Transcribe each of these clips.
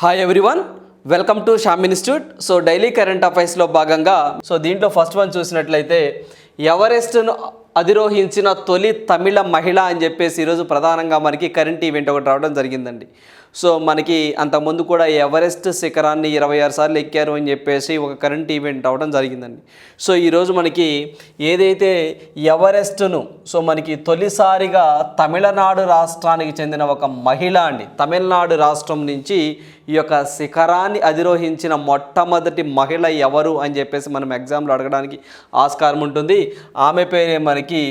Hi everyone welcome to Sham institute so daily current అఫైర్స్లో భాగంగా so దీంట్లో first one చూసినట్లయితే ఎవరెస్ట్ను అధిరోహించిన తొలి తమిళ మహిళ అని చెప్పేసి ఈరోజు ప్రధానంగా మనకి కరెంట్ ఈవెంట్ ఒకటి రావడం జరిగిందండి. సో మనకి అంతకుముందు కూడా ఎవరెస్ట్ శిఖరాన్ని ఇరవై ఆరు సార్లు ఎక్కారు అని చెప్పేసి ఒక కరెంట్ ఈవెంట్ అవ్వడం జరిగిందండి. సో ఈరోజు మనకి ఏదైతే ఎవరెస్ట్ను సో మనకి తొలిసారిగా తమిళనాడు రాష్ట్రానికి చెందిన ఒక మహిళ అండి. తమిళనాడు రాష్ట్రం నుంచి ఈ యొక్క శిఖరాన్ని అధిరోహించిన మొట్టమొదటి మహిళ ఎవరు అని చెప్పేసి మనం ఎగ్జామ్లో అడగడానికి ఆస్కారం ఉంటుంది. ఆమె పేరే మనకి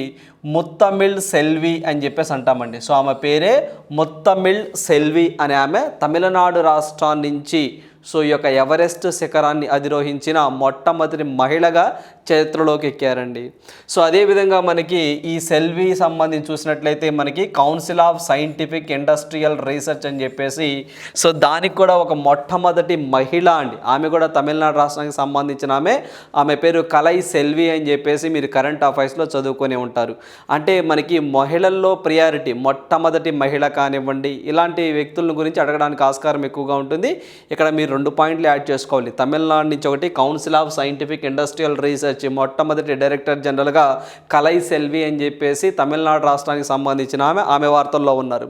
ముత్తమిళ్ సెల్వి అని చెప్పేసి అంటామండి. సో ఆమె పేరే ముత్తమిళ్ సెల్వి అనే ఆమె తమిళనాడు రాష్ట్రం నుంచి సో ఈ యొక్క ఎవరెస్ట్ శిఖరాన్ని అధిరోహించిన మొట్టమొదటి మహిళగా చరిత్రలోకి ఎక్కారండి. సో అదేవిధంగా మనకి ఈ సెల్వి సంబంధించి చూసినట్లయితే మనకి council of scientific industrial research అని చెప్పేసి సో దానికి కూడా ఒక మొట్టమొదటి మహిళ అండి. ఆమె కూడా తమిళనాడు రాష్ట్రానికి సంబంధించిన ఆమె. ఆమె పేరు కలై సెల్వి అని చెప్పేసి మీరు కరెంట్ అఫైర్స్లో చదువుకొని ఉంటారు. అంటే మనకి మహిళల్లో ప్రియారిటీ మొట్టమొదటి మహిళ కానివ్వండి ఇలాంటి వ్యక్తుల గురించి అడగడానికి ఆస్కారం ఎక్కువగా ఉంటుంది. ఇక్కడ మీరు రెండు పాయింట్లు యాడ్ చేసుకోవాలి. తమిళనాడు నుంచి ఒకటి council of scientific industrial research మొట్టమొదటి డైరెక్టర్ జనరల్గా కలై సెల్వి అని చెప్పేసి తమిళనాడు రాష్ట్రానికి సంబంధించిన ఆమె ఆమె వార్తల్లో ఉన్నారు.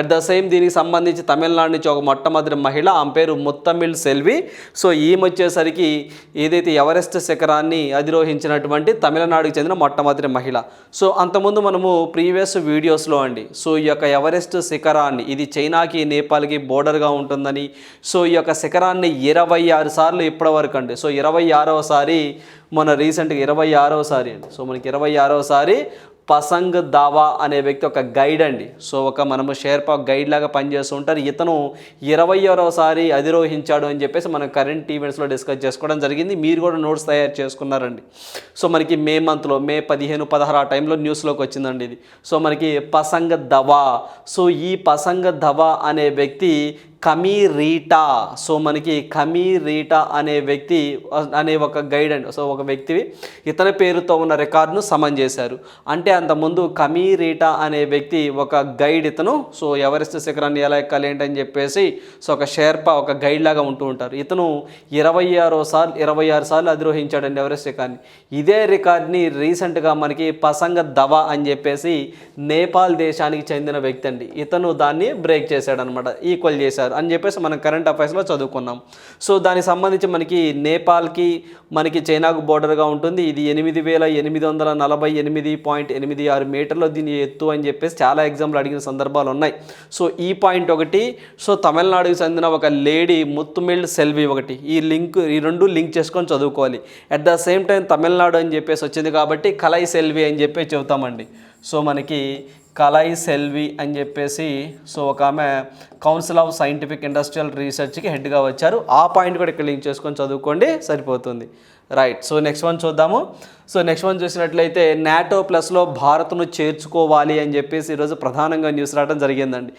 అట్ ద సేమ్ దీనికి సంబంధించి తమిళనాడు నుంచి ఒక మొట్టమొదటి మహిళ ఆమె పేరు ముత్తమిళ్ సెల్వి. సో ఈమె వచ్చేసరికి ఏదైతే ఎవరెస్ట్ శిఖరాన్ని అధిరోహించినటువంటి తమిళనాడుకి చెందిన మొట్టమొదటి మహిళ. సో అంతకుముందు మనము ప్రీవియస్ వీడియోస్లో అండి సో ఈ యొక్క ఎవరెస్ట్ శిఖరాన్ని ఇది చైనాకి నేపాల్కి బోర్డర్గా ఉంటుందని సో ఈ యొక్క శిఖరాన్ని ఇరవై ఆరు సార్లు ఇప్పటివరకు అండి. సో ఇరవై ఆరవసారి మన రీసెంట్గా ఇరవై ఆరవసారి అండి. సో మనకి ఇరవై ఆరవసారి పసంగ్ దావా అనే వ్యక్తి ఒక గైడ్ అండి. సో ఒక మనము షేర్పా గైడ్ లాగా పనిచేస్తూ ఉంటారు. ఇతను ఇరవై ఆరవసారి అధిరోహించాడు అని చెప్పేసి మనం కరెంట్ ఈవెంట్స్లో డిస్కస్ చేసుకోవడం జరిగింది. మీరు కూడా నోట్స్ తయారు చేసుకున్నారండి. సో మనకి మే మంత్లో మే పదిహేను పదహారు ఆ టైంలో న్యూస్లోకి వచ్చిందండి ఇది. సో మనకి పసంగ్ దవా. సో ఈ పసంగ్ దవా అనే వ్యక్తి కమీరీటా. సో మనకి కమీరీటా అనే వ్యక్తి అనే ఒక గైడ్ అండి. సో ఒక వ్యక్తి ఇతని పేరుతో ఉన్న రికార్డును సమన్ చేశారు. అంటే అంతకుముందు కమీరీటా అనే వ్యక్తి ఒక గైడ్ ఇతను. సో ఎవరెస్ట్ శిఖరాన్ని ఎలా ఎక్కాలి ఏంటని చెప్పేసి సో ఒక షేర్పా ఒక గైడ్ లాగా ఉంటూ ఉంటారు. ఇతను ఇరవై ఆరో సార్లు ఇరవై ఆరు సార్లు అధిరోహించాడండి ఎవరెస్ట్ శిఖరాన్ని. ఇదే రికార్డ్ని రీసెంట్గా మనకి పసంగ దవా అని చెప్పేసి నేపాల్ దేశానికి చెందిన వ్యక్తి అండి. ఇతను దాన్ని బ్రేక్ చేశాడనమాట ఈక్వల్ చేశారు. అని చెప్పేసి మనం కరెంట్ అఫైర్స్లో చదువుకున్నాం. సో దానికి సంబంధించి మనకి నేపాల్కి మనకి చైనాకు బోర్డర్గా ఉంటుంది. ఇది ఎనిమిది వేల ఎనిమిది వందల నలభై ఎనిమిది పాయింట్ ఎనిమిది ఆరు మీటర్లు దీని ఎత్తు అని చెప్పేసి చాలా ఎగ్జామ్లు అడిగిన సందర్భాలు ఉన్నాయి. సో ఈ పాయింట్ ఒకటి సో తమిళనాడుకి చెందిన ఒక లేడీ ముత్తుమిళ్ సెల్వి ఒకటి. ఈ లింక్ ఈ రెండు లింక్ చేసుకొని చదువుకోవాలి. At the same time Tamil Nadu అని చెప్పేసి వచ్చింది కాబట్టి కలై సెల్వి అని చెప్పి చెబుతామండి. సో మనకి కలాయి సెల్వి అని చెప్పేసి సో ఒక ఆమె కౌన్సిల్ ఆఫ్ సైంటిఫిక్ ఇండస్ట్రియల్ రీసెర్చ్కి హెడ్గా వచ్చారు. ఆ పాయింట్ కూడా ఇక్కడ లింక్ చేసుకొని చదువుకోండి సరిపోతుంది. రైట్ సో నెక్స్ట్ వన్ చూద్దాము. సో నెక్స్ట్ వన్ చూసినట్లయితే నాటో ప్లస్లో భారత్ను చేర్చుకోవాలి అని చెప్పేసి ఈరోజు ప్రధానంగా న్యూస్ రావడం జరిగిందండి.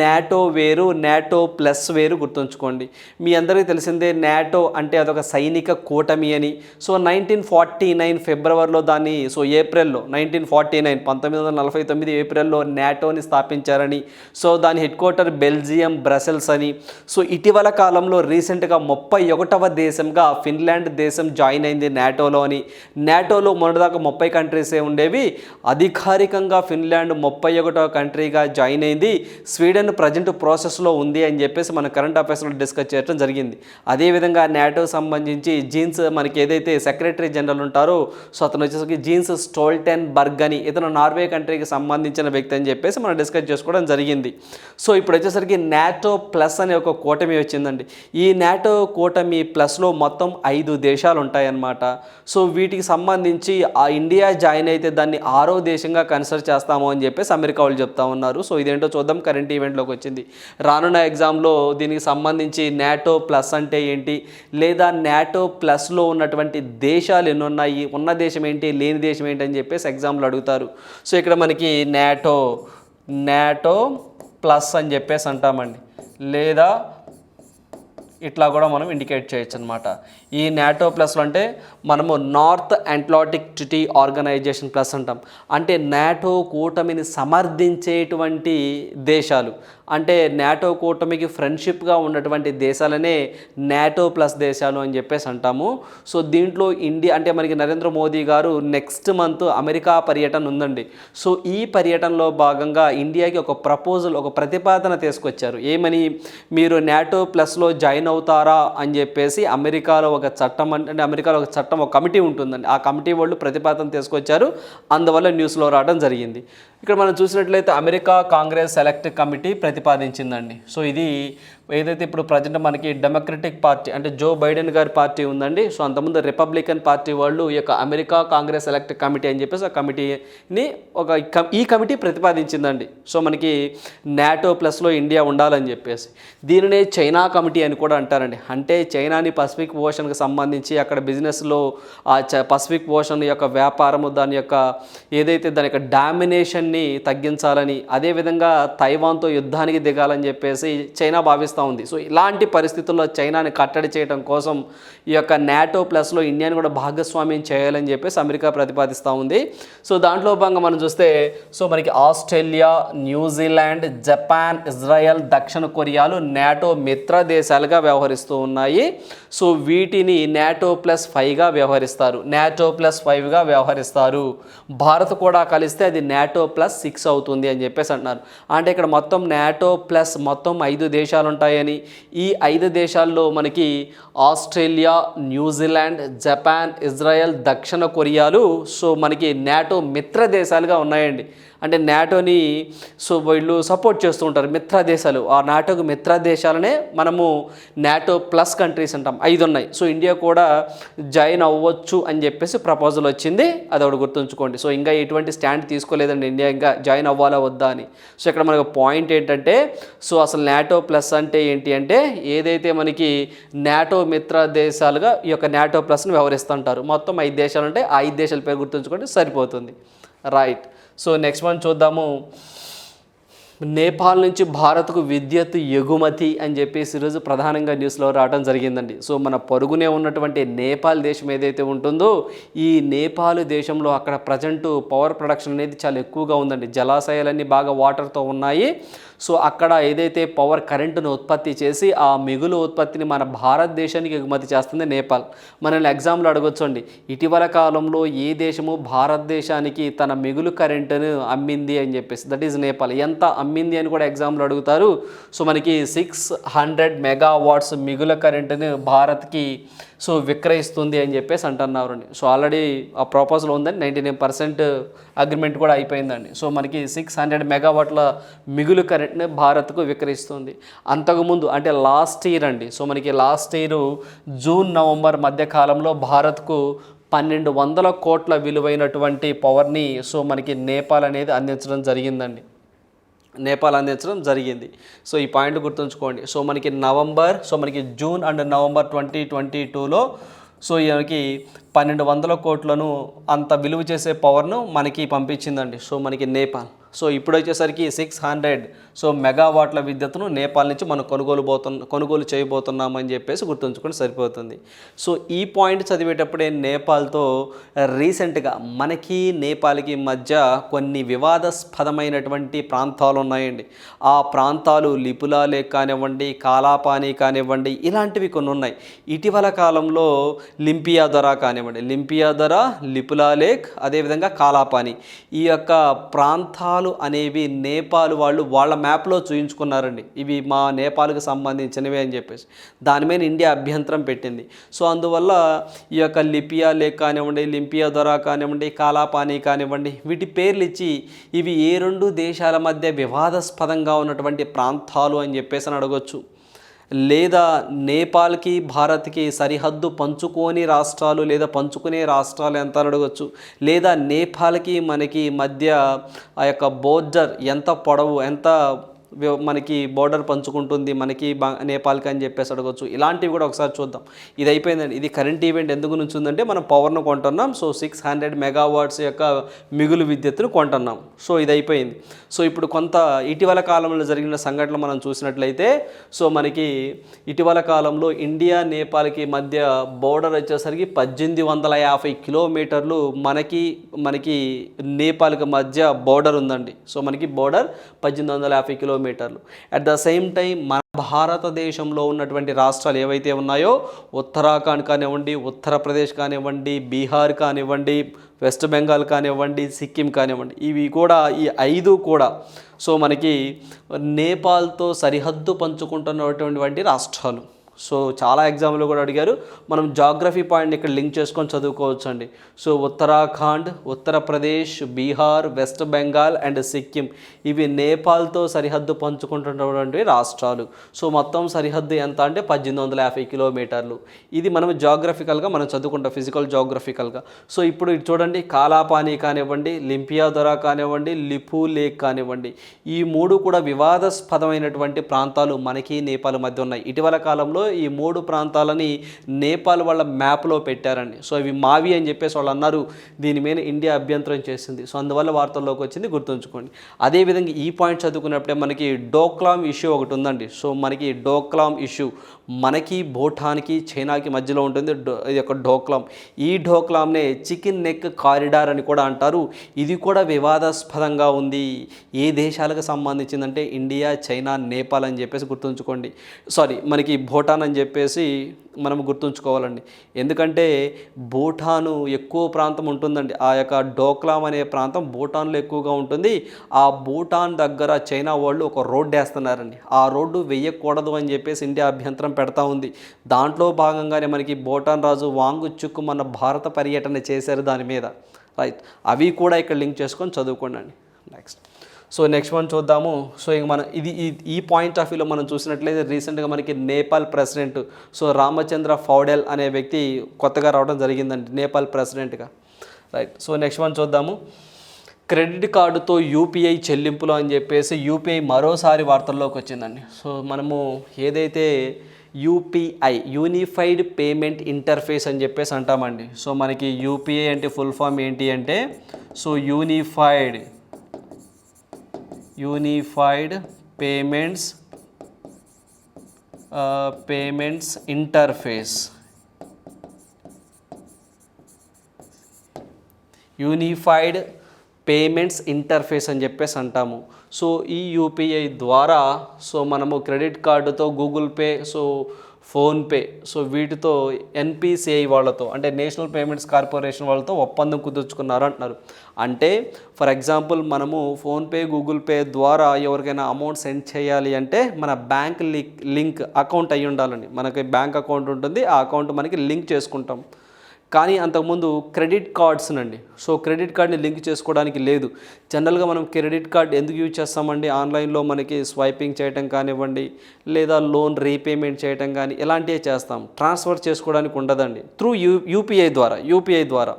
నాటో వేరు నాటో ప్లస్ వేరు గుర్తుంచుకోండి. మీ అందరికీ తెలిసిందే నాటో అంటే అదొక సైనిక కూటమి అని. సో నైన్టీన్ ఫార్టీ నైన్ ఫిబ్రవరిలో దాన్ని సో ఏప్రిల్లో నైన్టీన్ ఫార్టీ నైన్ పంతొమ్మిది వందల నలభై తొమ్మిది ఏప్రిల్లో నాటోని స్థాపించారని. సో దాని హెడ్ క్వార్టర్ బెల్జియం బ్రసెల్స్ అని. సో ఇటీవల కాలంలో రీసెంట్గా ముప్పై ఒకటవ దేశంగా ఫిన్లాండ్ దేశం జాయిన్ జాయిన్ అయింది నాటోలో అని. నాటోలో మొన్నటిదాకా ముప్పై కంట్రీసే ఉండేవి. అధికారికంగా ఫిన్లాండ్ ముప్పై ఒకటో కంట్రీగా జాయిన్ అయింది. స్వీడన్ ప్రజెంట్ ప్రాసెస్లో ఉంది అని చెప్పేసి మన కరెంట్ అఫైర్స్లో డిస్కస్ చేయడం జరిగింది. అదేవిధంగా నాటో సంబంధించి జీన్స్ మనకి ఏదైతే సెక్రటరీ జనరల్ ఉంటారో సో అతను వచ్చేసరికి జీన్స్ స్టోల్టెన్ బర్గ్ అని ఇతను నార్వే కంట్రీకి సంబంధించిన వ్యక్తి అని చెప్పేసి మనం డిస్కస్ చేసుకోవడం జరిగింది. సో ఇప్పుడు వచ్చేసరికి నాటో ప్లస్ అనే ఒక కూటమి వచ్చిందండి. ఈ నాటో కూటమి ప్లస్లో మొత్తం ఐదు దేశాలు ఉంటాయి. ఉంటాయన్నమాట. సో వీటికి సంబంధించి ఆ ఇండియా జాయిన్ అయితే దాన్ని ఆరో దేశంగా కన్సిడర్ చేస్తాము అని చెప్పేసి అమెరికా వాళ్ళు చెప్తా ఉన్నారు. సో ఇదేంటో చూద్దాం. కరెంట్ ఈవెంట్లోకి వచ్చింది. రానున్న ఎగ్జామ్లో దీనికి సంబంధించి నాటో ప్లస్ అంటే ఏంటి? లేదా నాటో ప్లస్లో ఉన్నటువంటి దేశాలు ఎన్ని ఉన్నాయి? ఉన్న దేశం ఏంటి? లేని దేశం ఏంటి? అని చెప్పేసి ఎగ్జామ్లో అడుగుతారు. సో ఇక్కడ మనకి నాటో నాటో ప్లస్ అని చెప్పేసి అంటామండి. లేదా ఇట్లా కూడా మనం ఇండికేట్ చేయొచ్చు అనమాట ఈ నాటో ప్లస్లో అంటే మనము north atlantic treaty organisation plus అంటాం. అంటే నాటో కూటమిని సమర్థించేటువంటి దేశాలు. అంటే నాటో కూటమికి ఫ్రెండ్షిప్గా ఉన్నటువంటి దేశాలనే నాటో ప్లస్ దేశాలు అని చెప్పేసి అంటాము. సో దీంట్లో ఇండియా అంటే మనకి నరేంద్ర మోదీ గారు నెక్స్ట్ మంత్ అమెరికా పర్యటన ఉందండి. సో ఈ పర్యటనలో భాగంగా ఇండియాకి ఒక ప్రపోజల్ ఒక ప్రతిపాదన తీసుకొచ్చారు. ఏమని? మీరు నాటో ప్లస్లో జాయిన్ అవుతారా అని చెప్పేసి అమెరికాలో ఒక చట్టం అంటే అమెరికాలో ఒక చట్టం ఒక కమిటీ ఉంటుందండి. ఆ కమిటీ వాళ్ళు ప్రతిపాదన తీసుకొచ్చారు. అందువల్ల న్యూస్లో రావడం జరిగింది. ఇక్కడ మనం చూసినట్లయితే అమెరికా కాంగ్రెస్ సెలెక్ట్ కమిటీ ప్రతిపాదించిందండి. సో ఇది ఏదైతే ఇప్పుడు ప్రజెంట్ మనకి డెమోక్రటిక్ పార్టీ అంటే జో బైడెన్ గారి పార్టీ ఉందండి. సో అంతకుముందు రిపబ్లికన్ పార్టీ వాళ్ళు ఈ యొక్క అమెరికా కాంగ్రెస్ సెలెక్ట్ కమిటీ అని చెప్పేసి ఆ కమిటీని ఒక ఈ కమిటీ ప్రతిపాదించిందండి. సో మనకి నాటో ప్లస్లో ఇండియా ఉండాలని చెప్పేసి. దీనినే చైనా కమిటీ అని కూడా అంటారండి. అంటే చైనాని పసిఫిక్ ఓషన్కి సంబంధించి అక్కడ బిజినెస్లో ఆ చ పసిఫిక్ ఓషన్ యొక్క వ్యాపారము దాని యొక్క ఏదైతే దాని యొక్క డామినేషన్ని తగ్గించాలని అదేవిధంగా తైవాన్తో యుద్ధానికి దిగాలని చెప్పేసి చైనా భావిస్తూ ఉంది. సో ఇలాంటి పరిస్థితుల్లో చైనాని కట్టడి చేయడం కోసం ఈ యొక్క నాటో ప్లస్లో ఇండియాని కూడా భాగస్వామ్యం చేయాలని చెప్పేసి అమెరికా ప్రతిపాదిస్తూ ఉంది. సో దాంట్లో భాగంగా మనం చూస్తే సో మనకి ఆస్ట్రేలియా న్యూజిలాండ్ జపాన్ ఇజ్రాయెల్ దక్షిణ కొరియాలు నాటో మిత్ర దేశాలుగా వ్యవహరిస్తూ ఉన్నాయి. సో వీటిని నాటో ప్లస్ ఫైవ్గా వ్యవహరిస్తారు. నాటో ప్లస్ ఫైవ్గా వ్యవహరిస్తారు. భారత్ కూడా కలిస్తే అది నాటో ప్లస్ సిక్స్ అవుతుంది అని చెప్పేసి అంటున్నారు. అంటే ఇక్కడ మొత్తం నాటో ప్లస్ మొత్తం ఐదు దేశాలు ఉంటాయి ఉంటాయని ఈ ఐదు దేశాల్లో మనకి ఆస్ట్రేలియా న్యూజిలాండ్ జపాన్ ఇజ్రాయెల్ దక్షిణ కొరియాలు సో మనకి నాటో మిత్ర దేశాలుగా ఉన్నాయండి. అంటే నాటోని సో వీళ్ళు సపోర్ట్ చేస్తూ ఉంటారు మిత్ర దేశాలు. ఆ నాటోకు మిత్ర దేశాలనే మనము నాటో ప్లస్ కంట్రీస్ అంటాం. ఐదు ఉన్నాయి. సో ఇండియా కూడా జాయిన్ అవ్వచ్చు అని చెప్పేసి ప్రపోజల్ వచ్చింది. అది ఒకటి గుర్తుంచుకోండి. సో ఇంకా ఎటువంటి స్టాండ్ తీసుకోలేదండి ఇండియా. ఇంకా జాయిన్ అవ్వాలా వద్దా అని. సో ఇక్కడ మనకు పాయింట్ ఏంటంటే సో అసలు నాటో ప్లస్ అంటే ఏంటి అంటే ఏదైతే మనకి నాటో మిత్ర దేశాలుగా ఈ యొక్క నాటో ప్లస్ని వ్యవహరిస్తుంటారు. మొత్తం ఐదు దేశాలు అంటే ఆ ఐదు దేశాల పేరు గుర్తుంచుకోండి. సరిపోతుంది. రైట్. సో నెక్స్ట్ వన్ చూద్దాము. నేపాల్ నుంచి భారత్కు విద్యుత్ ఎగుమతి అని చెప్పేసి ఈరోజు ప్రధానంగా న్యూస్లో రావడం జరిగిందండి. సో మన పొరుగునే ఉన్నటువంటి నేపాల్ దేశం ఏదైతే ఉంటుందో ఈ నేపాల్ దేశంలో అక్కడ ప్రజెంట్ పవర్ ప్రొడక్షన్ అనేది చాలా ఎక్కువగా ఉందండి. జలాశయాలన్నీ బాగా వాటర్తో ఉన్నాయి. సో అక్కడ ఏదైతే పవర్ కరెంటును ఉత్పత్తి చేసి ఆ మిగులు ఉత్పత్తిని మన భారతదేశానికి ఎగుమతి చేస్తుంది నేపాల్. మనల్ని ఎగ్జామ్లో అడగొచ్చండి. ఇటీవల కాలంలో ఏ దేశము భారతదేశానికి తన మిగులు కరెంటును అమ్మింది అని చెప్పేసి దట్ ఈజ్ నేపాల్. ఎంత అమ్మింది అని కూడా ఎగ్జామ్లో అడుగుతారు. సో మనకి సిక్స్ హండ్రెడ్ మెగావాట్స్ మిగుల కరెంటును భారత్కి సో విక్రయిస్తుంది అని చెప్పేసి అంటున్నారండి సో ఆల్రెడీ ఆ ప్రపోజల్ ఉందని నైంటీ నైన్ పర్సెంట్ అగ్రిమెంట్ కూడా అయిపోయిందండి. సో మనకి సిక్స్ హండ్రెడ్ మెగావాట్ల మిగులు కరెంట్ని భారత్కు విక్రయిస్తుంది. అంతకుముందు అంటే లాస్ట్ ఇయర్ అండి. సో మనకి లాస్ట్ ఇయర్ జూన్ నవంబర్ మధ్య కాలంలో భారత్కు పన్నెండు వందల కోట్ల విలువైనటువంటి పవర్ని సో మనకి నేపాల్ అనేది అందించడం జరిగిందండి. నేపాల్ అందించడం జరిగింది. సో ఈ పాయింట్ గుర్తుంచుకోండి. సో మనకి నవంబర్ సో మనకి June and November twenty twenty టూలో సో ఈయనకి పన్నెండు వందల కోట్లను అంత విలువ చేసే పవర్ను మనకి పంపించిందండి. సో మనకి నేపాల్. సో ఇప్పుడు వచ్చేసరికి సిక్స్ హండ్రెడ్ సో మెగావాట్ల విద్యుత్తును నేపాల్ నుంచి మనం కొనుగోలు పోతున్న కొనుగోలు చేయబోతున్నామని చెప్పేసి గుర్తుంచుకొని సరిపోతుంది. సో ఈ పాయింట్ చదివేటప్పుడే నేపాల్తో రీసెంట్గా మనకి నేపాల్కి మధ్య కొన్ని వివాదాస్పదమైనటువంటి ప్రాంతాలు ఉన్నాయండి. ఆ ప్రాంతాలు లిపులాలే కానివ్వండి కాలాపాని కానివ్వండి ఇలాంటివి కొన్ని ఉన్నాయి. ఇటీవల కాలంలో లింపియా దొర కానివ్వండి. లింపియా దొర లిపులా లేక్ అదేవిధంగా కాలాపాని. ఈ యొక్క ప్రాంతాలు అనేవి నేపాల్ వాళ్ళు వాళ్ళ మ్యాప్లో చూయించుకున్నారండి. ఇవి మా నేపాల్కి సంబంధించినవి అని చెప్పేసి. దాని మీద ఇండియా అభ్యంతరం పెట్టింది. సో అందువల్ల ఈ యొక్క లిపియా లేక్ కానివ్వండి లింపియా దొరా కానివ్వండి కాలాపాని కానివ్వండి వీటి పేర్లు ఇచ్చి ఇవి ఏ రెండు దేశాల మధ్య వివాదాస్పదంగా ఉన్నటువంటి ప్రాంతాలు అని చెప్పేసి అని అడగొచ్చు. లేదా నేపాల్కి భారత్కి సరిహద్దు పంచుకోని రాష్ట్రాలు లేదా పంచుకునే రాష్ట్రాలు ఎంత అని అడగచ్చు. లేదా నేపాల్కి మనకి మధ్య ఆ యొక్క బోర్డర్ ఎంత పొడవు ఎంత మనకి బోర్డర్ పంచుకుంటుంది మనకి బా- నేపాల్కి అని చెప్పేసి అడగొచ్చు. ఇలాంటివి కూడా ఒకసారి చూద్దాం. ఇది అయిపోయిందండి. ఇది కరెంట్ ఈవెంట్ ఎందుకు నుంచి ఉందంటే మనం పవర్ను కొంటున్నాం. సో సిక్స్ హండ్రెడ్ మెగావాట్స్ యొక్క మిగులు విద్యుత్తును కొంటున్నాం. సో ఇది అయిపోయింది. సో ఇప్పుడు కొంత ఇటీవల కాలంలో జరిగిన సంఘటనలు మనం చూసినట్లయితే సో మనకి ఇటీవల కాలంలో ఇండియా నేపాల్కి మధ్య బోర్డర్ వచ్చేసరికి పద్దెనిమిది వందల యాభై కిలోమీటర్లు మనకి మనకి నేపాల్కి మధ్య బోర్డర్ ఉందండి. సో మనకి బోర్డర్ పద్దెనిమిది వందల యాభై కిలోమీటర్ కిలోమీటర్లు. అట్ ద సేమ్ టైం మన భారతదేశంలో ఉన్నటువంటి రాష్ట్రాలు ఏవైతే ఉన్నాయో ఉత్తరాఖండ్ కానివ్వండి ఉత్తరప్రదేశ్ కానివ్వండి బీహార్ కానివ్వండి వెస్ట్ బెంగాల్ కానివ్వండి సిక్కిం కానివ్వండి ఇవి కూడా ఈ ఐదు కూడా. సో మనకి నేపాల్తో సరిహద్దు పంచుకుంటున్నటువంటి రాష్ట్రాలు. సో చాలా ఎగ్జామ్లు కూడా అడిగారు. మనం జాగ్రఫీ పాయింట్ని ఇక్కడ లింక్ చేసుకొని చదువుకోవచ్చు అండి so Uttarakhand Uttar Pradesh Bihar West Bengal and Sikkim ఇవి నేపాల్తో సరిహద్దు పంచుకుంటున్నటువంటి రాష్ట్రాలు. సో మొత్తం సరిహద్దు ఎంత అంటే పద్దెనిమిది వందల యాభై కిలోమీటర్లు. ఇది మనం జాగ్రఫికల్గా మనం చదువుకుంటాం ఫిజికల్ జాగ్రఫికల్గా సో ఇప్పుడు ఇది చూడండి కాలాపాని కానివ్వండి లింపియాదొరా కానివ్వండి లిపు లేక్ కానివ్వండి. ఈ మూడు కూడా వివాదాస్పదమైనటువంటి ప్రాంతాలు మనకి నేపాల్ మధ్య ఉన్నాయి. ఇటీవల కాలంలో ఈ మూడు ప్రాంతాలని నేపాల్ వాళ్ళ మ్యాప్లో పెట్టారండి సో ఇవి మావి అని చెప్పేసి వాళ్ళు అన్నారు. దీని మీద ఇండియా అభ్యంతరం చేసింది. సో అందువల్ల వార్తల్లోకి వచ్చింది గుర్తుంచుకోండి. అదేవిధంగా ఈ పాయింట్ చదువుకున్నప్పుడే మనకి డోక్లామ్ ఇష్యూ ఒకటి ఉందండి. సో మనకి డోక్లామ్ ఇష్యూ మనకి భూటాన్కి చైనాకి మధ్యలో ఉంటుంది ఇది ఒక డోక్లాం ఈ డోక్లాంనే చికెన్ నెక్ కారిడార్ అని కూడా అంటారు. ఇది కూడా వివాదాస్పదంగా ఉంది. ఏ దేశాలకు సంబంధించిందంటే ఇండియా చైనా నేపాల్ అని చెప్పేసి గుర్తుంచుకోండి. సారీ మనకి భూటాన్ అని చెప్పేసి మనం గుర్తుంచుకోవాలండి. ఎందుకంటే భూటాను ఎక్కువ ప్రాంతం ఉంటుందండి. ఆ యొక్క డోక్లాం అనే ప్రాంతం భూటాన్లో ఎక్కువగా ఉంటుంది. ఆ భూటాన్ దగ్గర చైనా వాళ్ళు ఒక రోడ్డు వేస్తున్నారండి. ఆ రోడ్డు వేయకూడదు అని చెప్పేసి ఇండియా అభ్యంతరం పెడతా ఉంది. దాంట్లో భాగంగానే మనకి భూటాన్ రాజు వాంగు చుక్కు మన భారత పర్యటన చేశారు దాని మీద. రైట్. అవి కూడా ఇక్కడ లింక్ చేసుకొని చదువుకోండి నెక్స్ట్. సో నెక్స్ట్ వన్ చూద్దాము. సో ఇంక మనం ఇది ఈ- ఈ పాయింట్ ఆఫ్ వ్యూలో మనం చూసినట్లయితే రీసెంట్గా మనకి నేపాల్ ప్రెసిడెంట్ సో రామచంద్ర ఫౌడెల్ అనే వ్యక్తి కొత్తగా రావడం జరిగిందండి నేపాల్ ప్రెసిడెంట్గా. రైట్. సో నెక్స్ట్ వన్ చూద్దాము. క్రెడిట్ కార్డుతో యూపీఐ చెల్లింపులు అని చెప్పేసి యూపీఐ మరోసారి వార్తల్లోకి వచ్చిందండి. సో మనము ఏదైతే యూపీఐ యూనిఫైడ్ పేమెంట్ ఇంటర్ఫేస్ అని చెప్పేసి అంటామండి. సో మనకి యూపీఐ అంటే ఫుల్ ఫామ్ ఏంటి అంటే so unified unified payments payments interface. Unified payments interface అని చెప్పేసి అంటాము. సో ఈ యూపీఐ ద్వారా సో మనము క్రెడిట్ కార్డుతో Google pay so PhonePe so వీటితో ఎన్పిసిఐ వాళ్ళతో అంటే నేషనల్ పేమెంట్స్ కార్పొరేషన్ వాళ్ళతో ఒప్పందం కుదుర్చుకున్నారు అంటున్నారు. అంటే ఫర్ ఎగ్జాంపుల్ మనము ఫోన్పే గూగుల్ పే ద్వారా ఎవరికైనా అమౌంట్ సెండ్ చేయాలి అంటే మన బ్యాంక్ లింక్ లింక్ అకౌంట్ అయి ఉండాలండి మనకి బ్యాంక్ అకౌంట్ ఉంటుంది ఆ అకౌంట్ మనకి లింక్ చేసుకుంటాం. కానీ అంతకుముందు క్రెడిట్ కార్డ్స్ అండి సో క్రెడిట్ కార్డ్ని లింక్ చేసుకోవడానికి లేదు. జనరల్గా మనం క్రెడిట్ కార్డ్ ఎందుకు యూజ్ చేస్తామండి? ఆన్లైన్లో మనకి స్వైపింగ్ చేయటం కానివ్వండి లేదా లోన్ రీపేమెంట్ చేయటం కానీ ఇలాంటివే చేస్తాం. ట్రాన్స్ఫర్ చేసుకోవడానికి ఉండదండి. త్రూ యూ యూపీఐ ద్వారా యూపీఐ ద్వారా.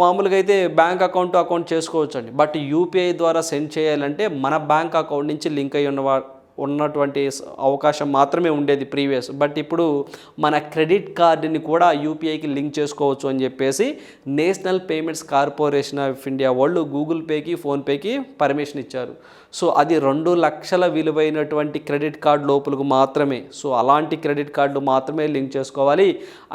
మామూలుగా అయితే బ్యాంక్ అకౌంట్ అకౌంట్ చేసుకోవచ్చు అండి బట్ యూపీఐ ద్వారా సెండ్ చేయాలంటే మన బ్యాంక్ అకౌంట్ నుంచి లింక్ అయి ఉన్నవా ఉన్నటువంటి అవకాశం మాత్రమే ఉండేది ప్రీవియస్. బట్ ఇప్పుడు మన క్రెడిట్ కార్డుని కూడా యూపీఐకి లింక్ చేసుకోవచ్చు అని చెప్పేసి national payments corporation of India వాళ్ళు గూగుల్ పేకి ఫోన్పేకి పర్మిషన్ ఇచ్చారు. సో అది రెండు లక్షల విలువైనటువంటి క్రెడిట్ కార్డు లోపలకు మాత్రమే. సో అలాంటి క్రెడిట్ కార్డు మాత్రమే లింక్ చేసుకోవాలి.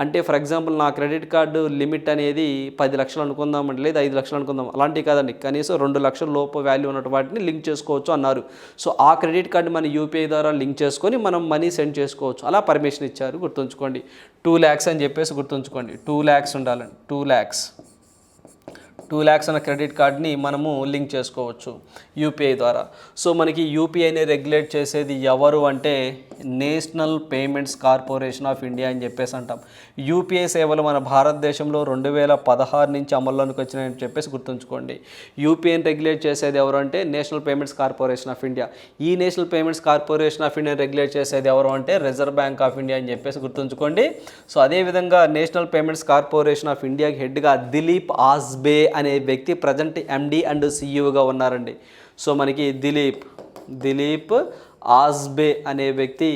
అంటే ఫర్ ఎగ్జాంపుల్ నా క్రెడిట్ కార్డు లిమిట్ అనేది పది లక్షలు అనుకుందామండి లేదా ఐదు లక్షలు అనుకుందాం అలాంటివి కాదండి. కనీసం రెండు లక్షల లోపు వాల్యూ ఉన్న వాటిని లింక్ చేసుకోవచ్చు అన్నారు. సో ఆ క్రెడిట్ కార్డు మన యూపీఐ ద్వారా లింక్ చేసుకొని మనం మనీ సెండ్ చేసుకోవచ్చు. అలా పర్మిషన్ ఇచ్చారు గుర్తుంచుకోండి. టూ ల్యాక్స్ అని చెప్పేసి గుర్తుంచుకోండి. టూ ల్యాక్స్ ఉండాలండి. టూ ల్యాక్స్ టూ ల్యాక్స్ అన్న క్రెడిట్ కార్డ్ని మనము లింక్ చేసుకోవచ్చు యూపీఐ ద్వారా. సో మనకి యూపీఐని రెగ్యులేట్ చేసేది ఎవరు అంటే national payments corporation of India అని చెప్పేసి అంటాం. యూపీఐ సేవలు మన భారతదేశంలో రెండు వేల పదహారు నుంచి అమల్లోనికి వచ్చినాయని చెప్పేసి గుర్తుంచుకోండి. యూపీఐని రెగ్యులేట్ చేసేది ఎవరు అంటే national payments corporation of India. ఈ national payments corporation of India regulate చేసేది ఎవరు అంటే రిజర్వ్ బ్యాంక్ ఆఫ్ ఇండియా అని చెప్పేసి గుర్తుంచుకోండి. సో అదేవిధంగా నేషనల్ పేమెంట్స్ కార్పొరేషన్ ఆఫ్ ఇండియాకి హెడ్గా దిలీప్ ఆస్బే అనే వ్యక్తి ప్రజెంట్ ఎండి అండ్ సిఇఓగా ఉన్నారండి. సో మనకి దిలీప్ దిలీప్ ఆస్బే అనే వ్యక్తి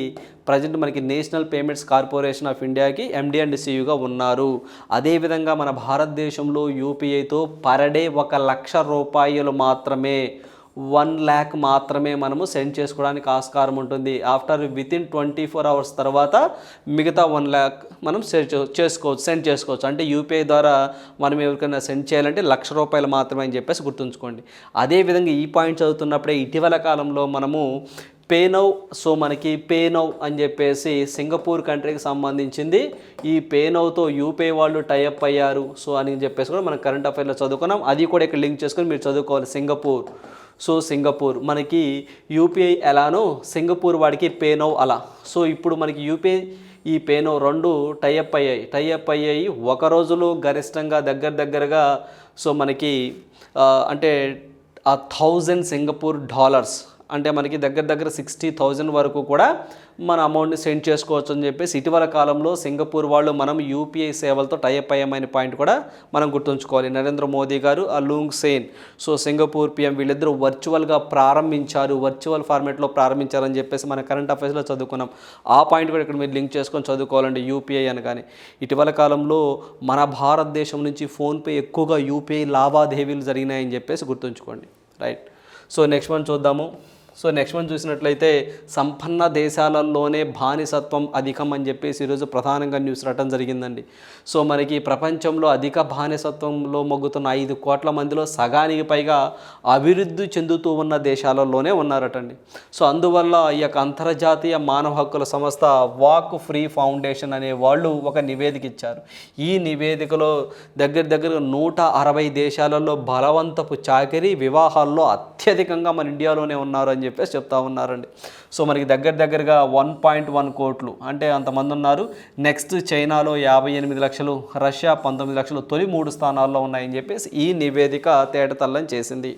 ప్రజెంట్ మనకి నేషనల్ పేమెంట్స్ కార్పొరేషన్ ఆఫ్ ఇండియాకి ఎండి అండ్ సియుగా ఉన్నారు. అదేవిధంగా మన భారతదేశంలో యూపీఐతో పర్ డే ఒక లక్ష రూపాయలు మాత్రమే వన్ ల్యాక్ మాత్రమే మనము సెండ్ చేసుకోవడానికి ఆస్కారం ఉంటుంది. After with in twenty four hours తర్వాత మిగతా వన్ ల్యాక్ మనం సెండ్ చేసుకోవచ్చు సెండ్ చేసుకోవచ్చు. అంటే యూపీఐ ద్వారా మనం ఎవరికైనా సెండ్ చేయాలంటే లక్ష రూపాయలు మాత్రమే అని చెప్పేసి గుర్తుంచుకోండి. అదేవిధంగా ఈ పాయింట్ చదువుతున్నప్పుడే ఇటీవల కాలంలో మనము పేనౌ సో మనకి పేనౌ అని చెప్పేసి సింగపూర్ కంట్రీకి సంబంధించింది. ఈ పేనౌతో యూపీఐ వాళ్ళు టైఅప్ అయ్యారు. సో అని చెప్పేసి కూడా మనం కరెంట్ అఫైర్లో చదువుకున్నాం. అది కూడా ఇక్కడ లింక్ చేసుకొని మీరు చదువుకోవాలి. సింగపూర్. సో సింగపూర్ మనకి యూపీఐ ఎలానో సింగపూర్ వాడికి పేనౌ అలా. సో ఇప్పుడు మనకి యూపీఐ ఈ పేనో రెండు టైఅప్ అయ్యాయి. టైఅప్ అయ్యాయి ఒక రోజులో గరిష్టంగా దగ్గర దగ్గరగా సో మనకి అంటే ఆ థౌజండ్ సింగపూర్ డాలర్స్. అంటే మనకి దగ్గర దగ్గర సిక్స్టీ థౌజండ్ వరకు కూడా మన అమౌంట్ని సెండ్ చేసుకోవచ్చు అని చెప్పేసి ఇటీవల కాలంలో సింగపూర్ వాళ్ళు మనం యూపీఐ సేవలతో టైఅప్ అయ్యామనే పాయింట్ కూడా మనం గుర్తుంచుకోవాలి. నరేంద్ర మోదీ గారు ఆ Loong Hsien. So Singapore PM వీళ్ళిద్దరూ వర్చువల్గా ప్రారంభించారు వర్చువల్ ఫార్మేట్లో ప్రారంభించారని చెప్పేసి మన కరెంట్ అఫైర్స్లో చదువుకున్నాం. ఆ పాయింట్ కూడా ఇక్కడ మీరు లింక్ చేసుకొని చదువుకోవాలండి యూపీఐ అనగానే. ఇటీవల కాలంలో మన భారతదేశం నుంచి ఫోన్పే ఎక్కువగా యూపీఐ లావాదేవీలు జరిగినాయని చెప్పేసి గుర్తుంచుకోండి. రైట్. సో నెక్స్ట్ వన్ చూద్దాము. సో నెక్స్ట్ వన్ చూసినట్లయితే సంపన్న దేశాలలోనే బానిసత్వం అధికం అని చెప్పేసి ఈరోజు ప్రధానంగా న్యూస్ రావటం జరిగిందండి. సో మనకి ప్రపంచంలో అధిక బానిసత్వంలో మొగ్గుతున్న ఐదు కోట్ల మందిలో సగానికి పైగా అభివృద్ధి చెందుతూ ఉన్న దేశాలలోనే ఉన్నారటండి. సో అందువల్ల ఈ యొక్క అంతర్జాతీయ మానవ హక్కుల సంస్థ వాక్ ఫ్రీ ఫౌండేషన్ అనే వాళ్ళు ఒక నివేదిక ఇచ్చారు. ఈ నివేదికలో దగ్గర దగ్గర నూట అరవై దేశాలలో బలవంతపు చాకరీ వివాహాల్లో అత్యధికంగా మన ఇండియాలోనే ఉన్నారు అని చెప్పేసి చెప్తా ఉన్నారండి. సో మనకి దగ్గర దగ్గరగా వన్ పాయింట్ వన్ కోట్లు అంటే అంతమంది ఉన్నారు. నెక్స్ట్ చైనాలో యాభై ఎనిమిది లక్షలు రష్యా పంతొమ్మిది లక్షలు తొలి మూడు స్థానాల్లో ఉన్నాయని చెప్పేసి ఈ నివేదిక తేటతల్లం చేసింది.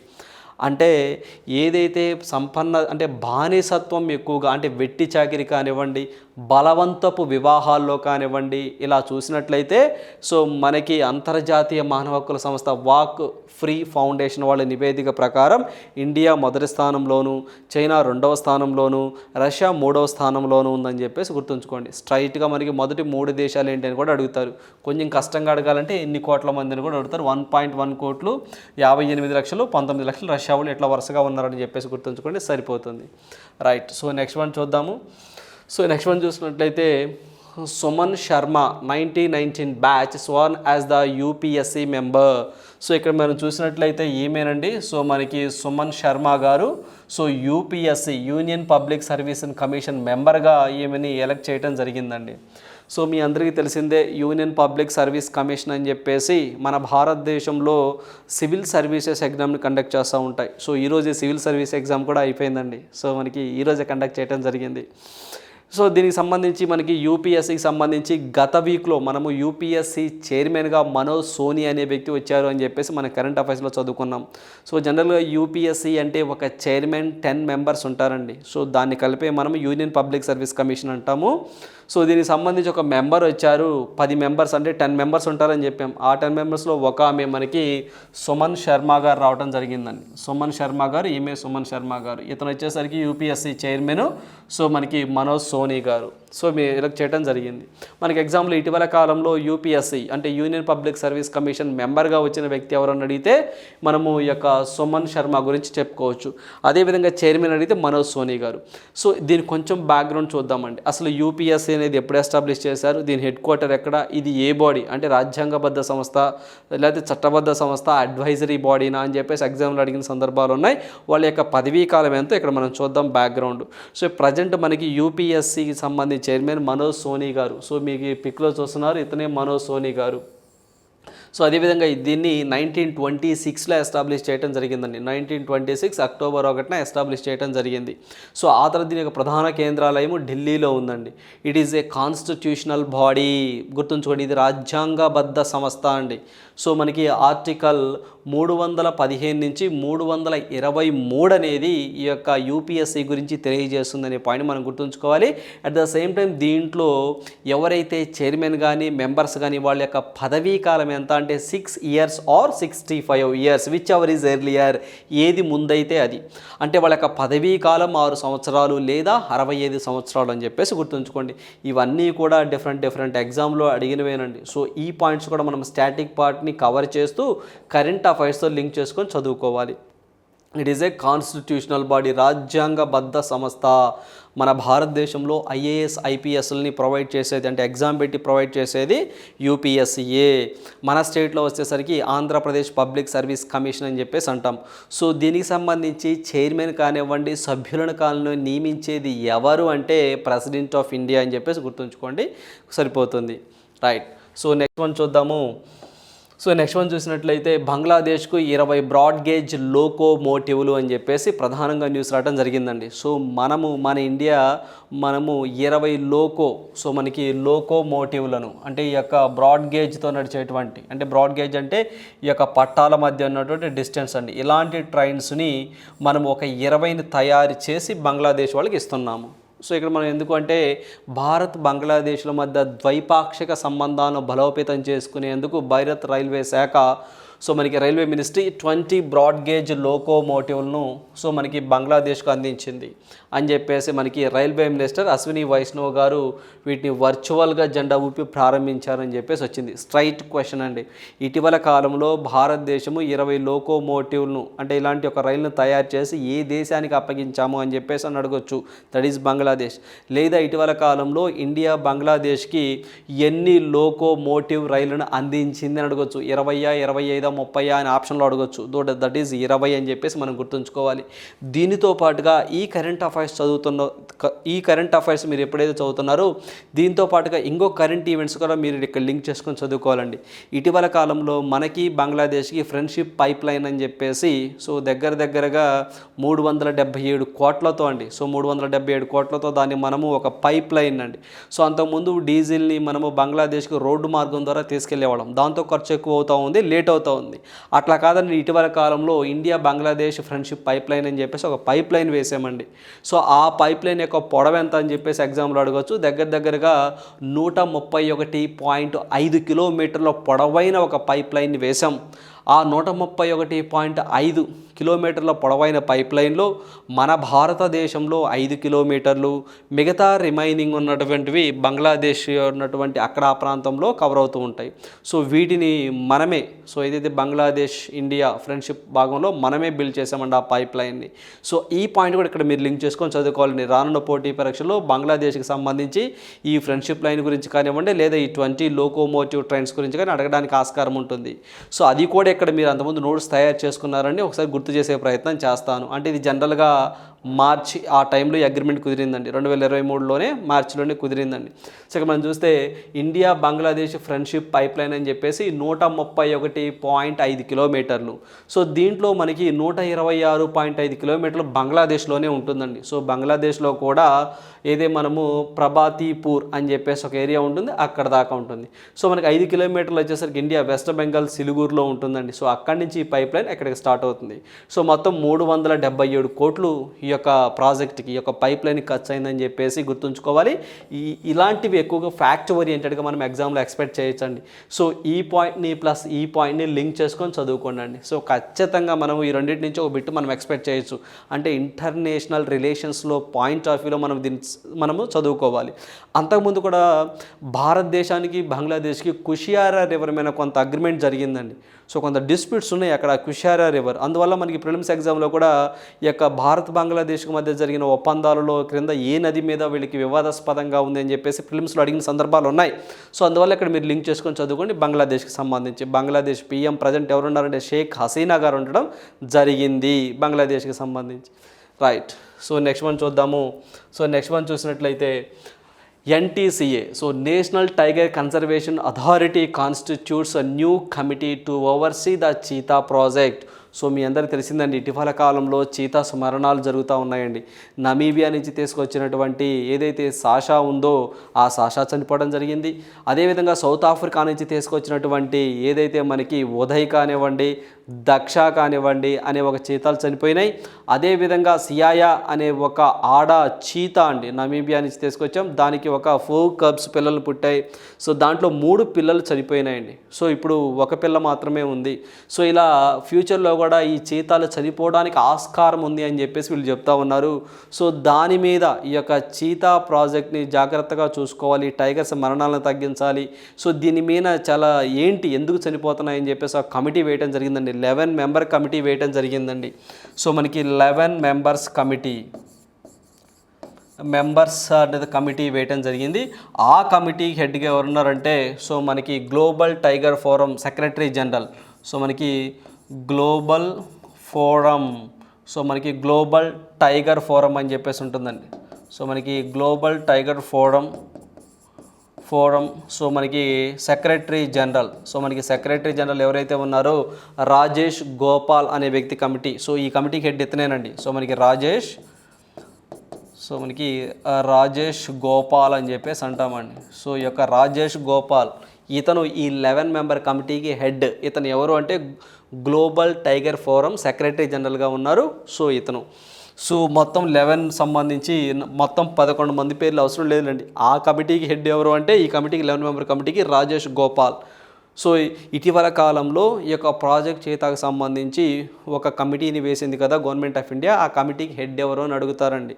అంటే ఏదైతే సంపన్న అంటే బానిసత్వం ఎక్కువగా అంటే వెట్టి చాకిరి కానివ్వండి బలవంతపు వివాహాల్లో కానివ్వండి ఇలా చూసినట్లయితే సో మనకి అంతర్జాతీయ మానవ హక్కుల సంస్థ వాక్ ఫ్రీ ఫౌండేషన్ వాళ్ళ నివేదిక ప్రకారం ఇండియా మొదటి స్థానంలోను చైనా రెండవ స్థానంలోను రష్యా మూడవ స్థానంలోను ఉందని చెప్పేసి గుర్తుంచుకోండి. స్ట్రైట్గా మనకి మొదటి మూడు దేశాలు ఏంటి అని కూడా అడుగుతారు. కొంచెం కష్టంగా అడగాలంటే ఎన్ని కోట్ల మందిని కూడా అడుగుతారు. వన్ పాయింట్ వన్ కోట్లు యాభై ఎనిమిది లక్షలు పంతొమ్మిది లక్షలు రష్యా షవులు ఎట్లా వరుసగా ఉన్నారని చెప్పేసి గుర్తుంచుకోండి సరిపోతుంది. రైట్ సో నెక్స్ట్ వన్ చూద్దాము. సో నెక్స్ట్ వన్ చూసినట్లయితే Suman Sharma nineteen nineteen batch sworn as the UPSC member so ఇక్కడ మనం చూసినట్లయితే ఏమేనండి సో మనకి సుమన్ శర్మ గారు so UPSC union public service commission మెంబర్గా ఈమెని ఎలక్ట్ చేయడం జరిగిందండి. సో మీ అందరికీ తెలిసిందే యూనియన్ పబ్లిక్ సర్వీస్ కమిషన్ అని చెప్పేసి మన భారతదేశంలో సివిల్ సర్వీసెస్ ఎగ్జామ్ని కండక్ట్ చేస్తూ ఉంటాయి. సో ఈరోజు సివిల్ సర్వీస్ ఎగ్జామ్ కూడా అయిపోయిందండి. సో మనకి ఈరోజే కండక్ట్ చేయడం జరిగింది. సో దీనికి సంబంధించి మనకి యూపీఎస్సికి సంబంధించి గత వీక్లో మనము యూపీఎస్సి చైర్మన్గా మనోజ్ సోని అనే వ్యక్తి వచ్చారు అని చెప్పేసి మన కరెంట్ అఫైర్స్లో చదువుకున్నాం. సో జనరల్గా యూపీఎస్సి అంటే ఒక చైర్మన్ టెన్ మెంబర్స్ ఉంటారండి. సో దాన్ని కలిపే మనం యూనియన్ పబ్లిక్ సర్వీస్ కమిషన్ అంటాము. సో దీనికి సంబంధించి ఒక మెంబర్ వచ్చారు. పది మెంబర్స్ అంటే టెన్ మెంబర్స్ ఉంటారని చెప్పాం. ఆ టెన్ మెంబర్స్లో ఒక ఆమె మనకి సుమన్ శర్మ గారు రావడం జరిగిందండి. సుమన్ శర్మ గారు ఈమె సుమన్ శర్మ గారు. ఇతను వచ్చేసరికి యూపీఎస్సి చైర్మన్. సో మనకి మనోజ్ సోని సోనీ గారు. సో మీ ఎలక్ట్ చేయడం జరిగింది. మనకి ఎగ్జాంపుల్ ఇటీవల కాలంలో యూపీఎస్సి అంటే యూనియన్ పబ్లిక్ సర్వీస్ కమిషన్ మెంబర్గా వచ్చిన వ్యక్తి ఎవరని అడిగితే మనము ఈ యొక్క సుమన్ శర్మ గురించి చెప్పుకోవచ్చు. అదేవిధంగా చైర్మన్ అడిగితే మనోజ్ సోనీ గారు. సో దీని కొంచెం బ్యాక్గ్రౌండ్ చూద్దామండి. అసలు యూపీఎస్సీ అనేది ఎప్పుడు ఎస్టాబ్లిష్ చేశారు? దీని హెడ్ క్వార్టర్ ఎక్కడ? ఇది ఏ బాడీ అంటే రాజ్యాంగబద్ధ సంస్థ లేకపోతే చట్టబద్ధ సంస్థ అడ్వైజరీ బాడీనా అని చెప్పేసి ఎగ్జామ్లో అడిగిన సందర్భాలు ఉన్నాయి. వాళ్ళ యొక్క పదవీ కాలం ఎంతో? ఇక్కడ మనం చూద్దాం బ్యాక్గ్రౌండ్ సో ప్రజెంట్ మనకి యూపీఎస్ యూపీఎస్సికి సంబంధించి చైర్మన్ మనోజ్ సోనీ గారు. సో మీకు ఈ పిక్లో చూస్తున్నారు ఇతనే మనోజ్ సోనీ గారు. సో అదేవిధంగా దీన్ని నైన్టీన్ ట్వంటీ సిక్స్లో ఎస్టాబ్లిష్ చేయడం జరిగిందండి. నైన్టీన్ ట్వంటీ సిక్స్ అక్టోబర్ ఒకటిన ఎస్టాబ్లిష్ చేయడం జరిగింది. సో ఆ తర్వాత దీని యొక్క ప్రధాన కేంద్రాలయము ఢిల్లీలో ఉందండి. It is a constitutional body. గుర్తుంచుకోండి ఇది రాజ్యాంగబద్ధ సంస్థ అండి. సో మనకి ఆర్టికల్ మూడు వందల పదిహేను నుంచి మూడు వందల ఇరవై మూడు అనేది ఈ యొక్క యూపీఎస్సీ గురించి తెలియజేస్తుందనే పాయింట్ మనం గుర్తుంచుకోవాలి. అట్ ద సేమ్ టైం దీంట్లో ఎవరైతే చైర్మన్ కానీ మెంబర్స్ కానీ వాళ్ళ యొక్క పదవీ కాలం ఎంత అంటే six years or sixty five years whichever is earlier ఏది ముందైతే అది. అంటే వాళ్ళ యొక్క పదవీ కాలం ఆరు సంవత్సరాలు లేదా అరవై ఐదు సంవత్సరాలు అని చెప్పేసి గుర్తుంచుకోండి. ఇవన్నీ కూడా డిఫరెంట్ డిఫరెంట్ ఎగ్జామ్లో అడిగినవేనండి. సో ఈ పాయింట్స్ కూడా మనం స్టాటిక్ పార్ట్ వాటిని కవర్ చేస్తూ కరెంట్ అఫైర్స్తో లింక్ చేసుకొని చదువుకోవాలి. It is a constitutional body రాజ్యాంగబద్ధ సంస్థ. మన భారతదేశంలో ఐఏఎస్ ఐపీఎస్ని ప్రొవైడ్ చేసేది అంటే ఎగ్జామ్ పెట్టి ప్రొవైడ్ చేసేది యూపీఎస్సీఏ మన స్టేట్లో వచ్చేసరికి ఆంధ్రప్రదేశ్ పబ్లిక్ సర్వీస్ కమిషన్ అని చెప్పేసి అంటాం. సో దీనికి సంబంధించి చైర్మన్ కానివ్వండి సభ్యులను కాని నియమించేది ఎవరు అంటే ప్రెసిడెంట్ ఆఫ్ ఇండియా అని చెప్పేసి గుర్తుంచుకోండి. సరిపోతుంది. రైట్ సో నెక్స్ట్ వన్ చూద్దాము. సో నెక్స్ట్ వన్ చూసినట్లయితే బంగ్లాదేశ్కు ఇరవై బ్రాడ్ గేజ్ లోకో మోటివ్లు అని చెప్పేసి ప్రధానంగా న్యూస్ రావడం జరిగిందండి. సో మనము మన ఇండియా మనము ఇరవై లోకో సో మనకి లోకో మోటివ్లను అంటే ఈ యొక్క బ్రాడ్ గేజ్తో నడిచేటువంటి అంటే బ్రాడ్ గేజ్ అంటే ఈ యొక్క పట్టాల మధ్య ఉన్నటువంటి డిస్టెన్స్ అండి. ఇలాంటి ట్రైన్స్ని మనం ఒక ఇరవైని తయారు చేసి బంగ్లాదేశ్ వాళ్ళకి ఇస్తున్నాము. సో ఇక్కడ మనం ఎందుకు అంటే భారత్ బంగ్లాదేశ్ల మధ్య ద్వైపాక్షిక సంబంధాలను బలోపేతం చేసుకునేందుకు భారత్ రైల్వే శాఖ సో మనకి railway ministry twenty broad gauge లోకోమోటివ్లను so మనకి బంగ్లాదేశ్కు అందించింది. అని చెప్పేసి మనకి రైల్వే మినిస్టర్ అశ్విని వైష్ణవ్ గారు వీటిని వర్చువల్గా జెండా ఊపి ప్రారంభించారని చెప్పేసి వచ్చింది. స్ట్రైట్ క్వశ్చన్ అండి. ఇటీవల కాలంలో భారతదేశము ఇరవై లోకోమోటివ్లను అంటే ఇలాంటి ఒక రైలును తయారు చేసి ఏ దేశానికి అప్పగించాము అని చెప్పేసి అని అడగొచ్చు. That is Bangladesh. లేదా ఇటీవల కాలంలో ఇండియా బంగ్లాదేశ్కి ఎన్ని లోకోమోటివ్ రైళ్ళను అందించింది అని అడగొచ్చు. ఇరవై ఇరవై ఐదు ముప్పై అని ఆప్షన్లో అడగొచ్చు. దో దట్ ఈజ్ ఇరవై అని చెప్పేసి మనం గుర్తుంచుకోవాలి. దీనితో పాటుగా ఈ కరెంట్ అఫైర్స్ చదువుతున్న ఈ కరెంట్ అఫైర్స్ మీరు ఎప్పుడైతే చదువుతున్నారో దీంతో పాటుగా ఇంకో కరెంట్ ఈవెంట్స్ కూడా మీరు ఇక్కడ లింక్ చేసుకొని చదువుకోవాలండి. ఇటీవల కాలంలో మనకి బంగ్లాదేశ్కి ఫ్రెండ్షిప్ పైప్ లైన్ అని చెప్పేసి సో దగ్గర దగ్గరగా మూడు వందల డెబ్బై ఏడు కోట్లతో అండి. సో మూడు వందల డెబ్బై ఏడు కోట్లతో దాన్ని మనము ఒక పైప్ లైన్ అండి. సో అంతకుముందు డీజిల్ని మనము బంగ్లాదేశ్కి రోడ్డు మార్గం ద్వారా తీసుకెళ్ళేవాళ్ళం. దాంతో ఖర్చు ఎక్కువ అవుతూ ఉంది లేట్ అవుతూ ఉంది. అట్లా కాదండి ఇటీవల కాలంలో India Bangladesh friendship pipeline అని చెప్పేసి ఒక పైప్ లైన్ వేసామండి. సో ఆ పైప్ లైన్ యొక్క పొడవ ఎంత అని చెప్పేసి ఎగ్జామ్లో అడగచ్చు. దగ్గర దగ్గరగా నూట ముప్పై ఒకటి పాయింట్ ఐదు కిలోమీటర్ల పొడవైన ఒక పైప్ లైన్ వేసాం. ఆ నూట ముప్పై ఒకటి పాయింట్ ఐదు కిలోమీటర్ల పొడవైన పైప్ లైన్లో మన భారతదేశంలో ఐదు కిలోమీటర్లు. మిగతా రిమైనింగ్ ఉన్నటువంటివి బంగ్లాదేశ్ ఉన్నటువంటి అక్కడ ఆ ప్రాంతంలో కవర్ అవుతూ ఉంటాయి. సో వీటిని మనమే సో ఏదైతే బంగ్లాదేశ్ ఇండియా ఫ్రెండ్షిప్ భాగంలో మనమే బిల్డ్ చేసామండి ఆ పైప్ లైన్ని సో ఈ పాయింట్ కూడా ఇక్కడ మీరు లింక్ చేసుకొని చదువుకోవాలండి. రానున్న పోటీ పరీక్షలో బంగ్లాదేశ్కి సంబంధించి ఈ ఫ్రెండ్షిప్ లైన్ గురించి కానివ్వండి లేదా ఈ ట్వంటీ లోకోమోటివ్ ట్రైన్స్ గురించి కానీ అడగడానికి ఆస్కారం ఉంటుంది. సో అది కూడా ఇక్కడ మీరు అంతకుముందు నోట్స్ తయారు చేసుకున్నారండి ఒకసారి గుర్తు చేసే ప్రయత్నం చేస్తాను. అంటే ఇది జనరల్గా మార్చి ఆ టైంలో అగ్రిమెంట్ కుదిరిందండి. రెండు వేల ఇరవై మూడులోనే మార్చిలోనే కుదిరిందండి. సో ఇక్కడ మనం చూస్తే India Bangladesh friendship pipeline అని చెప్పేసి నూట ముప్పై ఒకటి పాయింట్ ఐదు కిలోమీటర్లు. సో దీంట్లో మనకి నూట ఇరవై ఆరు పాయింట్ ఐదు కిలోమీటర్లు బంగ్లాదేశ్లోనే ఉంటుందండి. సో బంగ్లాదేశ్లో కూడా ఏదే మనము ప్రభాతీపూర్ అని చెప్పేసి ఒక ఏరియా ఉంటుంది అక్కడ దాకా ఉంటుంది. సో మనకి ఐదు కిలోమీటర్లు వచ్చేసరికి ఇండియా వెస్ట్ బెంగాల్ సిలుగురులో ఉంటుందండి. సో అక్కడి నుంచి ఈ పైప్ లైన్ ఎక్కడికి స్టార్ట్ అవుతుంది? సో మొత్తం మూడు వందల డెబ్బై ఏడు కోట్లు ఈ యొక్క ప్రాజెక్ట్కి ఈ యొక్క పైప్ లైన్ ఖర్చు అయిందని చెప్పేసి గుర్తుంచుకోవాలి. ఈ ఇలాంటివి ఎక్కువగా ఫ్యాక్ట్ ఓరియంటెడ్గా మనం ఎగ్జామ్లో ఎక్స్పెక్ట్ చేయొచ్చండి. సో ఈ పాయింట్ని ప్లస్ ఈ పాయింట్ని లింక్ చేసుకొని చదువుకోండి అండి సో ఖచ్చితంగా మనం ఈ రెండింటి నుంచి ఒక బిట్ మనం ఎక్స్పెక్ట్ చేయొచ్చు. అంటే ఇంటర్నేషనల్ రిలేషన్స్లో పాయింట్ ఆఫ్ వ్యూలో మనం దీన్ని మనము చదువుకోవాలి. అంతకుముందు కూడా భారతదేశానికి బంగ్లాదేశ్కి కుషియారా రివర్ మీద కొంత అగ్రిమెంట్ జరిగిందండి. సో కొంత డిస్ప్యూట్స్ ఉన్నాయి అక్కడ కుషారా రివర్ అందువల్ల మనకి ప్రిలిమ్స్ ఎగ్జామ్లో కూడా ఈ యొక్క భారత్ బంగ్లాదేశ్ మధ్య జరిగిన ఒప్పందాలలో క్రింద ఏ నది మీద వీళ్ళకి వివాదాస్పదంగా ఉంది అని చెప్పేసి ప్రిలిమ్స్లో అడిగిన సందర్భాలు ఉన్నాయి. సో అందువల్ల ఇక్కడ మీరు లింక్ చేసుకొని చదువుకోండి. బంగ్లాదేశ్కి సంబంధించి బంగ్లాదేశ్ పీఎం ప్రజెంట్ ఎవరున్నారంటే షేక్ హసీనా గారు ఉండడం జరిగింది బంగ్లాదేశ్కి సంబంధించి. రైట్. సో నెక్స్ట్ వన్ చూద్దాము. సో నెక్స్ట్ వన్ చూసినట్లయితే NTCA, so National Tiger Conservation Authority constitutes a new committee to oversee the cheetah project. So మీ అందరికీ తెలిసిందండి ఇటీవల కాలంలో చీతాస్ మరణాలు జరుగుతూ ఉన్నాయండి. నమీబియా నుంచి తీసుకొచ్చినటువంటి ఏదైతే సాషా ఉందో ఆ సాషా చనిపోవడం జరిగింది. అదేవిధంగా సౌత్ ఆఫ్రికా నుంచి తీసుకొచ్చినటువంటి ఏదైతే మనకి ఉదయ్ కానివ్వండి దక్ష కానివ్వండి అనే ఒక చీతాలు చనిపోయినాయి. అదేవిధంగా సియాయా అనే ఒక ఆడ చీత అండి నమీబియా నుంచి తీసుకొచ్చాం. దానికి ఒక ఫోర్ కబ్స్ పిల్లలు పుట్టాయి. సో దాంట్లో మూడు పిల్లలు చనిపోయినాయండి. సో ఇప్పుడు ఒక పిల్ల మాత్రమే ఉంది. సో ఇలా ఫ్యూచర్లో కూడా ఈ చీతాలు చనిపోవడానికి ఆస్కారం ఉంది అని చెప్పేసి వీళ్ళు చెప్తా ఉన్నారు. సో దాని మీద ఈ యొక్క చీతా ప్రాజెక్ట్ని జాగ్రత్తగా చూసుకోవాలి టైగర్స్ మరణాలను తగ్గించాలి. సో దీని మీద చాలా ఏంటి ఎందుకు చనిపోతున్నాయని చెప్పేసి ఒక కమిటీ వేయటం జరిగిందండి. లెవెన్ మెంబర్ కమిటీ వేయటం జరిగిందండి. సో మనకి లెవెన్ మెంబర్స్ కమిటీ మెంబర్స్ అనేది కమిటీ వేయటం జరిగింది. ఆ కమిటీ హెడ్గా ఎవరున్నారంటే సో మనకి global tiger forum secretary general. So మనకి గ్లోబల్ ఫోరం. సో మనకి గ్లోబల్ టైగర్ ఫోరం అని చెప్పేసి ఉంటుందండి. సో మనకి global tiger forum forum. So మనకి సెక్రటరీ జనరల్. సో మనకి సెక్రటరీ జనరల్ ఎవరైతే ఉన్నారో రాజేష్ గోపాల్ అనే వ్యక్తి కమిటీ. సో ఈ కమిటీకి హెడ్ ఎత్తనేనండి సో మనకి రాజేష్ సో మనకి రాజేష్ గోపాల్ అని చెప్పేసి అంటామండి. సో ఈ యొక్క రాజేష్ గోపాల్ ఇతను ఈ లెవెన్ మెంబర్ కమిటీకి హెడ్. ఇతను ఎవరు అంటే గ్లోబల్ టైగర్ ఫోరం సెక్రటరీ జనరల్గా ఉన్నారు. సో ఇతను. సో మొత్తం లెవెన్ సంబంధించి మొత్తం పదకొండు మంది పేర్లు అవసరం లేదండి ఆ కమిటీకి హెడ్ ఎవరు అంటే ఈ కమిటీకి లెవెన్ మెంబర్ కమిటీకి రాజేష్ గోపాల్. సో ఇటీవల కాలంలో ఈ యొక్క ప్రాజెక్ట్ చేతకు సంబంధించి ఒక కమిటీని వేసింది కదా గవర్నమెంట్ ఆఫ్ ఇండియా. ఆ కమిటీకి హెడ్ ఎవరు అని అడుగుతారండి.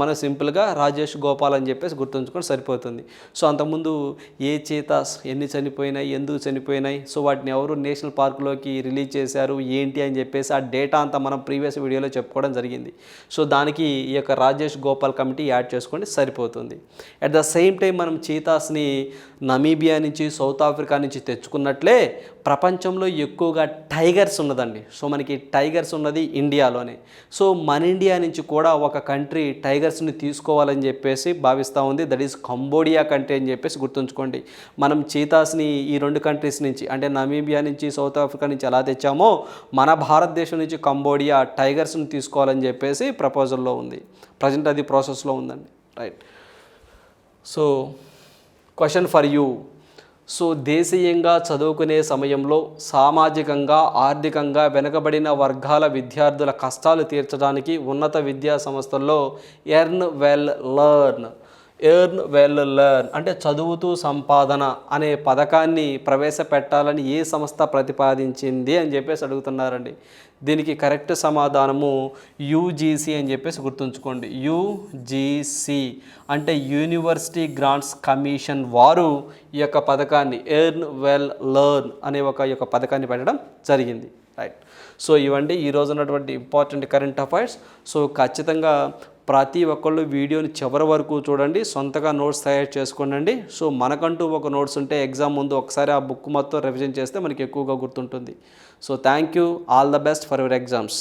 మనం సింపుల్గా రాజేష్ గోపాల్ అని చెప్పేసి గుర్తుంచుకొని సరిపోతుంది. సో అంతకుముందు ఏ చేతాస్ ఎన్ని చనిపోయినాయి ఎందుకు చనిపోయినాయి సో వాటిని ఎవరు నేషనల్ పార్కులోకి రిలీజ్ చేశారు ఏంటి అని చెప్పేసి ఆ డేటా అంతా మనం ప్రీవియస్ వీడియోలో చెప్పుకోవడం జరిగింది. సో దానికి ఈ యొక్క రాజేష్ గోపాల్ కమిటీ యాడ్ చేసుకోండి సరిపోతుంది. అట్ ద సేమ్ టైం మనం చీతాస్ని నమీబియా నుంచి సౌత్ ఆఫ్రికా నుంచి తెచ్చుకున్నట్లే ప్రపంచంలో ఎక్కువగా టైగర్స్ ఉన్నదండి. సో మనకి టైగర్స్ ఉన్నది ఇండియాలోనే. సో మన ఇండియా నుంచి కూడా ఒక కంట్రీ టైగర్స్ని తీసుకోవాలని చెప్పేసి భావిస్తూ ఉంది. దట్ ఈస్ కంబోడియా కంట్రీ అని చెప్పేసి గుర్తుంచుకోండి. మనం చీతాస్ని ఈ రెండు కంట్రీస్ నుంచి అంటే నమీబియా నుంచి సౌత్ ఆఫ్రికా నుంచి ఎలా తెచ్చామో మన భారతదేశం నుంచి కంబోడియా టైగర్స్ని తీసుకోవాలని చెప్పేసి ప్రపోజల్లో ఉంది. ప్రజెంట్ అది ప్రాసెస్లో ఉందండి. Right. So question for you. So దేశీయంగా చదువుకునే సమయంలో సామాజికంగా ఆర్థికంగా వెనుకబడిన వర్గాల విద్యార్థుల కష్టాలు తీర్చడానికి ఉన్నత విద్యా సంస్థల్లో earn while learn earn while learn అంటే చదువుతూ సంపాదన అనే పథకాన్ని ప్రవేశపెట్టాలని ఏ సంస్థ ప్రతిపాదించింది అని చెప్పేసి అడుగుతున్నారండి. దీనికి కరెక్ట్ సమాధానము యూజీసీ అని చెప్పేసి గుర్తుంచుకోండి. యూజీసీ అంటే యూనివర్సిటీ గ్రాంట్స్ కమిషన్ వారు ఈ యొక్క పథకాన్ని ఎర్న్ వెల్ లర్న్ అనే ఒక యొక్క పథకాన్ని పెట్టడం జరిగింది. రైట్. సో ఇవండి ఈరోజు ఉన్నటువంటి ఇంపార్టెంట్ కరెంట్ అఫైర్స్. సో ఖచ్చితంగా ప్రతి ఒక్కళ్ళు వీడియోని చివరి వరకు చూడండి సొంతగా నోట్స్ తయారు చేసుకోండి సో మనకంటూ ఒక నోట్స్ ఉంటే ఎగ్జామ్ ముందు ఒకసారి ఆ బుక్ మొత్తం రివిజన్ చేస్తే మనకి ఎక్కువగా గుర్తుంటుంది. So thank you all the best for your exams.